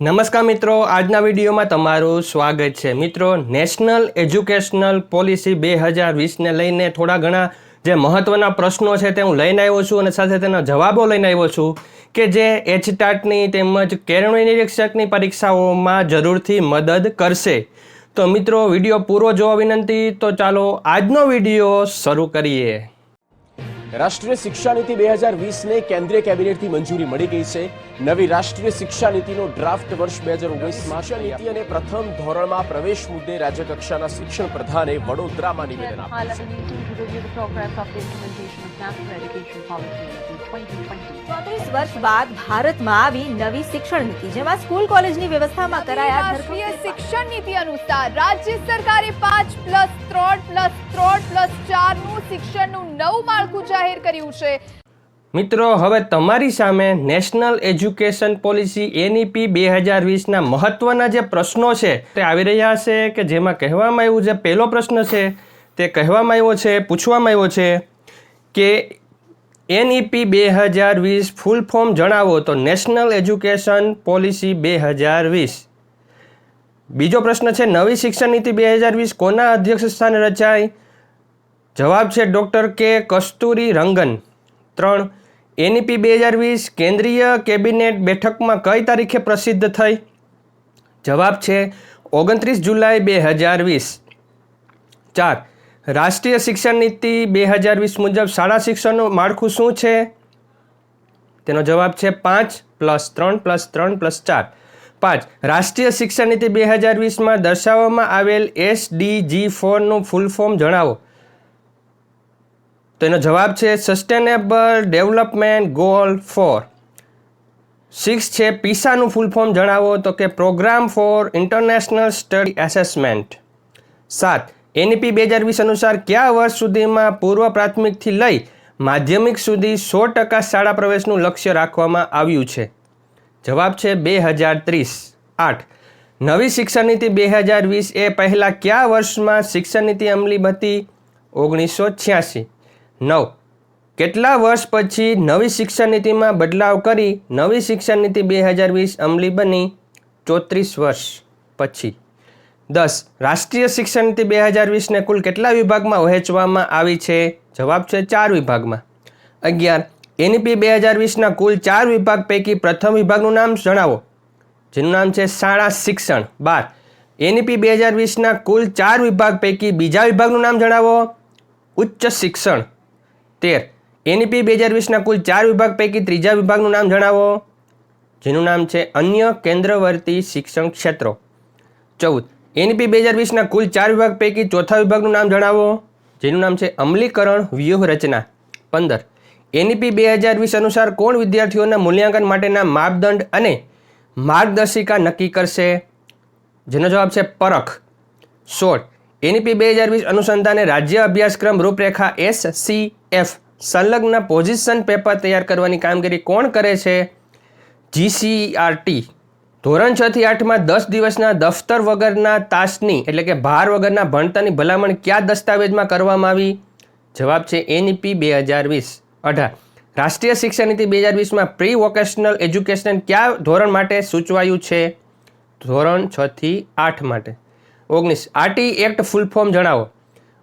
નમસ્કાર મિત્રો, આજના વિડીયોમાં તમારું સ્વાગત છે. મિત્રો નેશનલ એજ્યુકેશનલ પોલિસી બે હજાર વીસને લઈને થોડા ઘણા જે મહત્ત્વના પ્રશ્નો છે તે હું લઈને આવ્યો છું અને સાથે તેના જવાબો લઈને આવ્યો છું કે જે એચટાટની તેમજ કેળવણી નિરીક્ષકની પરીક્ષાઓમાં જરૂરથી મદદ કરશે. તો મિત્રો, વીડિયો પૂરો જોવા વિનંતી, તો ચાલો આજનો વીડિયો શરૂ કરીએ. રાષ્ટ્રીય શિક્ષા નીતિ બે હજાર વીસને કેન્દ્રીય કેબિનેટથી મંજૂરી મળી ગઈ છે. નવી રાષ્ટ્રીય શિક્ષા નીતિનો ડ્રાફ્ટ વર્ષ બે હજાર ઓગણીસમાં નીતિ અને પ્રથમ ધોરણમાં પ્રવેશ મુદ્દે રાજ્યકક્ષાના શિક્ષણ પ્રધાને વડોદરામાં નિવેદન આપ્યું Parliament meeting to review the progress of the implementation of National Education Policy in 2020. ચોત્રીસ વર્ષ બાદ ભારતમાં આવી નવી શિક્ષણ નીતિ જેમાં સ્કૂલ કોલેજની વ્યવસ્થામાં કરાયા રાષ્ટ્રીય શિક્ષણ નીતિ અનુસાર રાજ્ય સરકારે પાંચ પ્લસ ત્રણ પ્લસ ત્રણ પ્લસ ચારનું શિક્ષણનું નવું માળખું જાહેર કર્યું છે મિત્રો હવે તમારી સામે નેશનલ એજ્યુકેશન પોલિસી એનઈપી બે હજાર વીસના મહત્ત્વના જે પ્રશ્નો છે તે આવી રહ્યા છે કે જેમાં કહેવામાં આવ્યું જે પહેલો પ્રશ્ન છે તે કહેવામાં આવ્યો છે પૂછવામાં આવ્યો છે કે એનઈપી બે હજાર વીસ ફૂલ ફોર્મ જણાવો તો નેશનલ એજ્યુકેશન પોલિસી બે હજાર વીસ બીજો પ્રશ્ન છે, નવી શિક્ષણ નીતિ બે હજાર વીસ કોના અધ્યક્ષ સ્થાને રચાઈ? જવાબ છે, ડૉક્ટર કે કસ્તુરી રંગન. ત્રણ એનઈપી બે હજાર વીસ કેન્દ્રીય કેબિનેટ બેઠકમાં કઈ તારીખે પ્રસિદ્ધ થઈ? જવાબ છે, ઓગણત્રીસ જુલાઈ બે હજાર વીસ ચાર રાષ્ટ્રીય શિક્ષણ નીતિ બે હજાર વીસ મુજબ શાળા શિક્ષણનું માળખું શું છે? તેનો જવાબ છે પાંચ પ્લસ ત્રણ પ્લસ ત્રણ પ્લસ ચાર. પાંચ. રાષ્ટ્રીય શિક્ષણ નીતિ બે હજાર વીસમાં દર્શાવવામાં આવેલ એસ ડી જી ફોરનું ફૂલ ફોર્મ જણાવો. તો એનો જવાબ છે sustainable development goal four. Six છે પીસાનું ફૂલ ફોર્મ જણાવો તો કે programme for international study assessment. સાત. એનઈપી બે હજાર વીસ અનુસાર કયા વર્ષ સુધીમાં પૂર્વ પ્રાથમિકથી લઈ માધ્યમિક સુધી સો ટકા શાળા પ્રવેશનું લક્ષ્ય રાખવામાં આવ્યું છે? જવાબ છે બે હજાર ત્રીસ. આઠ. નવી શિક્ષણ નીતિ બે હજાર વીસ એ પહેલાં કયા વર્ષમાં શિક્ષણ નીતિ અમલી હતી? ઓગણીસો છ્યાસી. નવ. કેટલા વર્ષ પછી નવી શિક્ષણ નીતિમાં બદલાવ કરી નવી શિક્ષણ નીતિ બે હજાર વીસ અમલી બની? ચોત્રીસ વર્ષ પછી. દસ, રાષ્ટ્રીય શિક્ષણ નીતિ બે હજાર વીસને કુલ કેટલા વિભાગમાં વહેંચવામાં આવી છે? જવાબ છે ચાર વિભાગમાં. અગિયાર, એનઈપી બે હજાર વીસના કુલ ચાર વિભાગ પૈકી પ્રથમ વિભાગનું નામ જણાવો. જેનું નામ છે શાળા શિક્ષણ. બાર, એનઈપી બે હજાર વીસના કુલ ચાર વિભાગ પૈકી બીજા વિભાગનું નામ જણાવો. ઉચ્ચ શિક્ષણ. તેર, એનઈપી બે હજાર વીસના કુલ ચાર વિભાગ પૈકી ત્રીજા વિભાગનું નામ જણાવો. જેનું નામ છે અન્ય કેન્દ્રવર્તી શિક્ષણ ક્ષેત્રો. ચૌદ એનઈપી બે હજાર વીસના કુલ ચાર વિભાગ પૈકી ચોથા વિભાગનું નામ જણાવો. જેનું નામ છે અમલીકરણ વ્યૂહરચના. પંદર. એનઈપી બે હજાર વીસ અનુસાર કોણ વિદ્યાર્થીઓના મૂલ્યાંકન માટેના માપદંડ અને માર્ગદર્શિકા નક્કી કરશે? જેનો જવાબ છે પરખ. સોળ. એનઈપી બે હજાર વીસ અનુસંધાને રાજ્ય અભ્યાસક્રમ રૂપરેખા એસ સી એફ સંલગ્ન પોઝિશન પેપર તૈયાર કરવાની કામગીરી કોણ કરે છે? જીસીઆરટી. ધોરણ છ થી આઠમાં દસ દિવસના દફતર વગરના તાસની, એટલે કે ભાર વગરના ભણતરની ભલામણ કયા દસ્તાવેજમાં કરવામાં આવી? જવાબ છે એનઈપી બે હજાર વીસ. અઢાર. રાષ્ટ્રીય શિક્ષણ નીતિ બે હજાર વીસમાં પ્રી વોકેશનલ એજ્યુકેશન કયા ધોરણ માટે સૂચવાયું છે? ધોરણ છ થી આઠ માટે. ઓગણીસ. આરટી એક્ટ ફૂલ ફોર્મ જણાવો.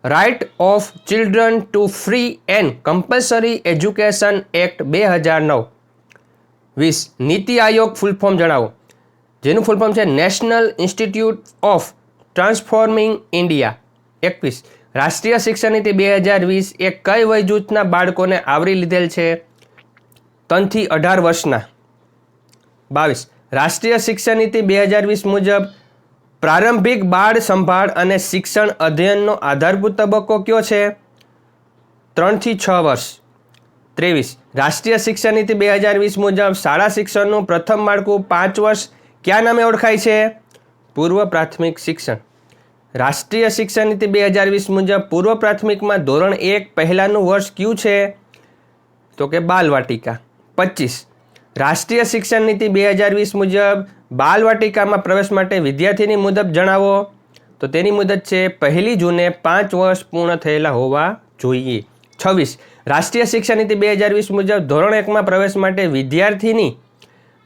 Right of children to free and compulsory education act બે હજાર નવ. વીસ. નીતિ આયોગ ફૂલ ફોર્મ જણાવો. જેનું ફૂલ ફોર્મ છે national institute of transforming India. એકવીસ. રાષ્ટ્રીય શિક્ષણ નીતિ બે હજાર વીસ એ કઈ વય જૂથના બાળકોને આવરી લીધેલ છે? ત્રણથી અઢાર વર્ષના. બાવીસ. રાષ્ટ્રીય શિક્ષણ નીતિ બે હજાર વીસ મુજબ પ્રારંભિક બાળ સંભાળ અને શિક્ષણ અધ્યયનનો આધારભૂત તબક્કો કયો છે? ત્રણથી છ વર્ષ. ત્રેવીસ. રાષ્ટ્રીય શિક્ષણ નીતિ બે હજાર વીસ મુજબ શાળા શિક્ષણનું પ્રથમ માળખું પાંચ વર્ષ કયા નામે ઓળખાય છે? પૂર્વ પ્રાથમિક શિક્ષણ. રાષ્ટ્રીય શિક્ષણ નીતિ બે હજાર વીસ મુજબ પૂર્વ પ્રાથમિકમાં ધોરણ એક પહેલાંનું વર્ષ કયું છે? તો કે બાલવાટિકા. પચીસ. રાષ્ટ્રીય શિક્ષણ નીતિ બે હજાર વીસ મુજબ બાલવાટિકામાં પ્રવેશ માટે વિદ્યાર્થીની મુદત જણાવો. તો તેની મુદત છે પહેલી જૂને પાંચ વર્ષ પૂર્ણ થયેલા હોવા જોઈએ. છવ્વીસ. રાષ્ટ્રીય શિક્ષણ નીતિ બે હજાર વીસ મુજબ ધોરણ એકમાં પ્રવેશ માટે વિદ્યાર્થીની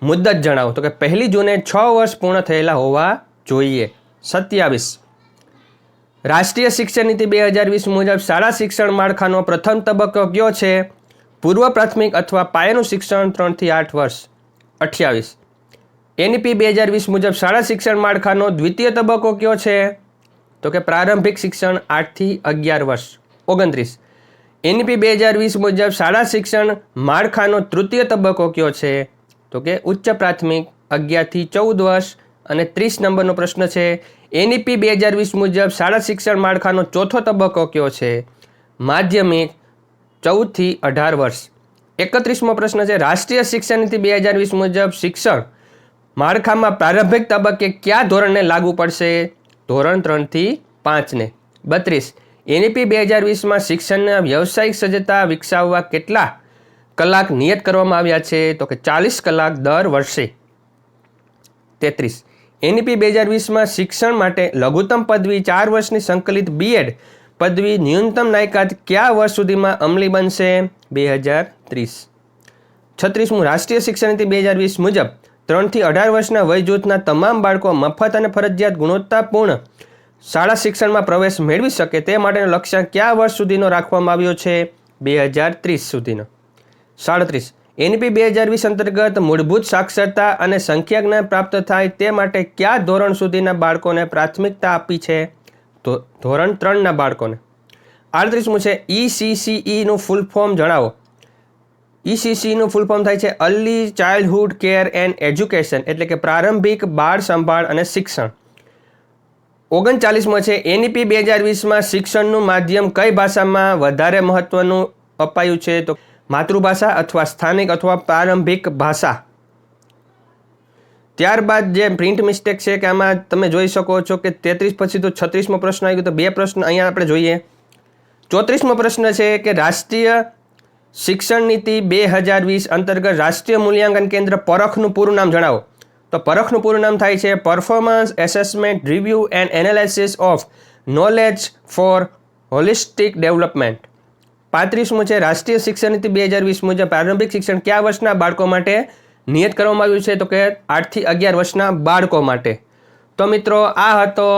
મુદ્દત જણાવો. તો કે પહેલી જૂને છ વર્ષ પૂર્ણ થયેલા હોવા જોઈએ. સત્યાવીસ. રાષ્ટ્રીય શિક્ષણ નીતિ બે હજાર વીસ મુજબ શાળા શિક્ષણ માળખાનો પ્રથમ તબક્કો કયો છે? પૂર્વ પ્રાથમિક અથવા પાયાનું શિક્ષણ ત્રણથી આઠ વર્ષ. અઠ્યાવીસ. એનપી બે હજાર વીસ મુજબ શાળા શિક્ષણ માળખાનો દ્વિતીય તબક્કો કયો છે? તો કે પ્રારંભિક શિક્ષણ આઠથી અગિયાર વર્ષ. ઓગણત્રીસ. એનપી બે હજાર વીસ મુજબ શાળા શિક્ષણ માળખાનો તૃતીય તબક્કો કયો છે? તો કે ઉચ્ચ પ્રાથમિક અગિયારથી ચૌદ વર્ષ અને ત્રીસ નંબરનો પ્રશ્ન છે, એનઈપી બે હજાર વીસ મુજબ શાળા શિક્ષણ માળખાનો ચોથો તબક્કો કયો છે? માધ્યમિક, ચૌદથી અઢાર વર્ષ. એકત્રીસમો પ્રશ્ન છે, રાષ્ટ્રીય શિક્ષણ નીતિ બે હજાર વીસ મુજબ શિક્ષણ માળખામાં પ્રારંભિક તબક્કે કયા ધોરણને લાગુ પડશે? ધોરણ ત્રણથી પાંચને. બત્રીસ, એનઈપી બે હજાર વીસમાં શિક્ષણના વ્યવસાયિક સજ્જતા વિકસાવવા કેટલા કલાક નિયત કરવામાં આવ્યા છે તો કે ચાલીસ કલાક દર વર્ષે. તેત્રીસ. એનઈપી બે હજાર વીસમાં શિક્ષણ માટે લઘુત્તમ પદવી ચાર વર્ષની સંકલિત બીએડ પદવી ન્યૂનતમ લાયકાત કયા વર્ષ સુધીમાં અમલી બનશે? બે હજાર ત્રીસ. છત્રીસમું. રાષ્ટ્રીય શિક્ષણ નીતિ બે હજાર વીસ મુજબ ત્રણથી અઢાર વર્ષના વય જૂથના તમામ બાળકો મફત અને ફરજિયાત ગુણવત્તાપૂર્ણ શાળા શિક્ષણમાં પ્રવેશ મેળવી શકે તે માટેનો લક્ષ્યાંક કયા વર્ષ સુધીનો રાખવામાં આવ્યો છે? બે હજાર ત્રીસ સુધીનો. સાડત્રીસ. એનપી બે હજાર વીસ અંતર્ગત મૂળભૂત સાક્ષરતા અને સંખ્યાજ્ઞાન પ્રાપ્ત થાય તે માટે કયા ધોરણ સુધીના બાળકોને પ્રાથમિકતા આપી છે? તો ધોરણ ત્રણના બાળકોને. આડત્રીસમું છે ઈસીસીઈનું ફૂલ ફોર્મ જણાવો. ઈસીસીનું ફૂલ ફોર્મ થાય છે early childhood care and education એટલે કે પ્રારંભિક બાળ સંભાળ અને શિક્ષણ. ઓગણચાલીસમાં છે એનઈપી બે હજાર વીસમાં શિક્ષણનું માધ્યમ કઈ ભાષામાં વધારે મહત્વનું અપાયું છે? તો માતૃભાષા અથવા સ્થાનિક અથવા પ્રારંભિક ભાષા. ત્યારબાદ જે પ્રિન્ટ મિસ્ટેક છે કે આમાં તમે જોઈ શકો છો કે તેત્રીસ પછી તો છત્રીસમો પ્રશ્ન આવી ગયો. તો બે પ્રશ્ન અહીંયા આપણે જોઈએ. ચોત્રીસમો પ્રશ્ન છે કે રાષ્ટ્રીય શિક્ષણ નીતિ બે હજાર વીસ અંતર્ગત રાષ્ટ્રીય મૂલ્યાંકન કેન્દ્ર પરખનું પૂરું નામ જણાવો. તો પરખનું પૂરું નામ થાય છે performance assessment review and analysis of knowledge for holistic development પાંત્રીસમું છે રાષ્ટ્રીય શિક્ષણ નીતિ બે હજાર વીસ મુજબ પ્રારંભિક શિક્ષણ કયા વર્ષના બાળકો માટે નિયત કરવામાં આવ્યું છે? તો કે આઠથી અગિયાર વર્ષના બાળકો માટે. તો મિત્રો, આ હતો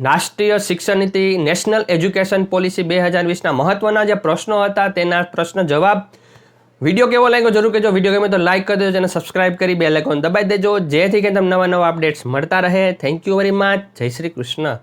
રાષ્ટ્રીય શિક્ષણ નીતિ નેશનલ એજ્યુકેશન પોલિસી બે હજાર વીસના મહત્ત્વના જે પ્રશ્નો હતા તેના પ્રશ્ન જવાબ. વીડિયો કેવો લાગ્યો? જરૂર કહેજો. વીડિયો ગમે તો લાઇક કરી દેજો અને સબસ્ક્રાઇબ કરી બે લાઇકોન દબાઈ દેજો. જેથી કે તમને નવા નવા અપડેટ્સ મળતા રહે. થેન્ક યુ વેરી મચ જય શ્રી કૃષ્ણ.